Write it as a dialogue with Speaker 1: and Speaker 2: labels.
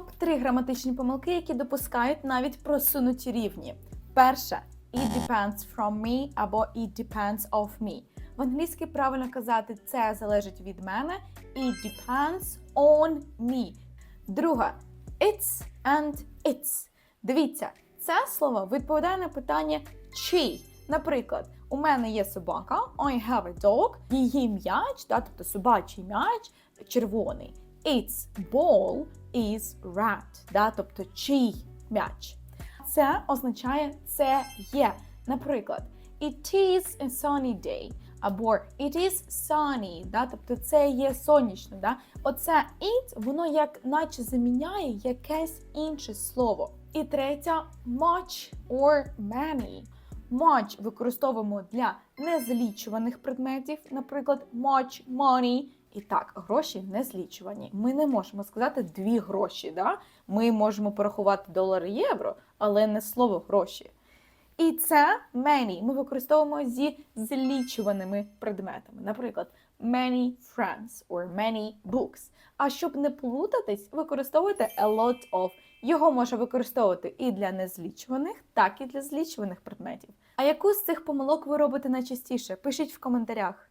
Speaker 1: Топ-3 граматичні помилки, які допускають навіть просунуті рівні. Перша it depends from me або it depends of me. В англійській правильно казати це залежить від мене. It depends on me. Друга it's and its. Дивіться, це слово відповідає на питання чий. Наприклад, у мене є собака, I have a dog, її м'яч, да, тобто собачий м'яч червоний. Its ball is red, да, тобто чий м'яч. Це означає це є. Наприклад, it is a sunny day або it is sunny, да, тобто це є сонячно. Да? Оце it, воно як наче заміняє якесь інше слово. І третя much or many. Much використовуємо для незлічуваних предметів, наприклад, much money. І так, гроші не злічувані. Ми не можемо сказати дві гроші. Да? Ми можемо порахувати долари євро, але не слово гроші. І це many ми використовуємо зі злічуваними предметами. Наприклад, many friends or many books. А щоб не плутатись, використовуйте a lot of. Його можна використовувати і для незлічуваних, так і для злічуваних предметів. А яку з цих помилок ви робите найчастіше? Пишіть в коментарях.